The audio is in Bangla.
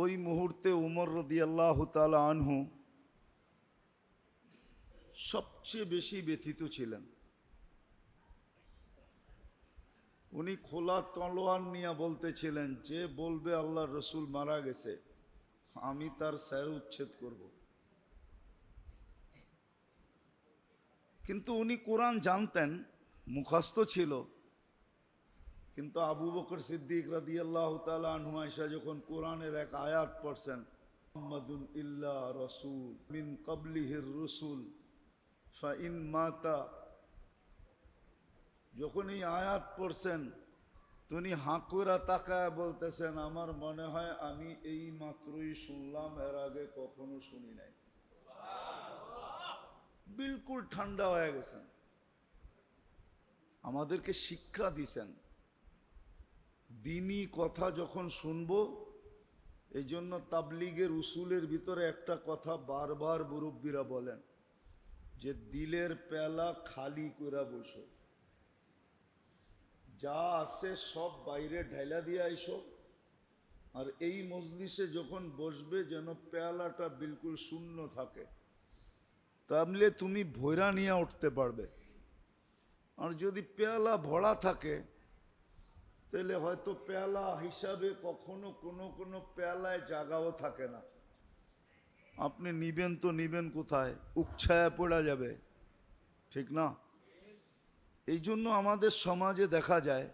ওই মুহূর্তে উমর রদিয়াল্লাহ তালা আনহু সবচেয়ে বেশি ব্যথিত ছিলেন। উনি খোলা তলোয়ার নিয়ে বলতেছিলেন, যে বলবে আল্লাহ রসুল মারা গেছে, আমি তার স্যার উচ্ছেদ করব। কিন্তু উনি কোরআন জানতেন, মুখস্থ ছিল। কিন্তু আবু বকর সিদ্দিক রাদি আল্লাহ যখন কোরআনের এক আয়াত পড়ছেন, মোহাম্মদুন ইল্লা রসুল মিন কবলিহির রসুল ফাইন মাতা। যখন এই আয়াত পড়ছেন হাঁকুরা তাকায় বলতেছেন, আমার মনে হয় আমি এই মাত্রই শুনলাম, এর আগে কখনো শুনি নাই। বিলকুল ঠান্ডা হয়ে গেছেন। আমাদেরকে শিক্ষা দিছেন। দিনই কথা যখন শুনব এই জন্য তাবলিগের উসুলের ভিতরে একটা কথা বারবার মুরব্বীরা বলেন, যে দিলের পেলা খালি করে বসো। যা আছে সব বাইরে ঢাইলা দিয়ে আইসো। আর এই মজলিসে যখন বসবে যেন পেয়ালাটা বিলকুল শূন্য থাকে তাহলে তুমি ভৈরা নিয়ে উঠতে পারবে। আর যদি পেয়ালা ভরা থাকে তাহলে হয়তো পেয়ালা হিসাবে কখনো কোনো কোনো পেয়ালায় জাগাও থাকে না। আপনি নিবেন তো নিবেন কোথায়? উকছায়া পড়া যাবে। ঠিক না? এই জন্য আমাদের সমাজে দেখা যায়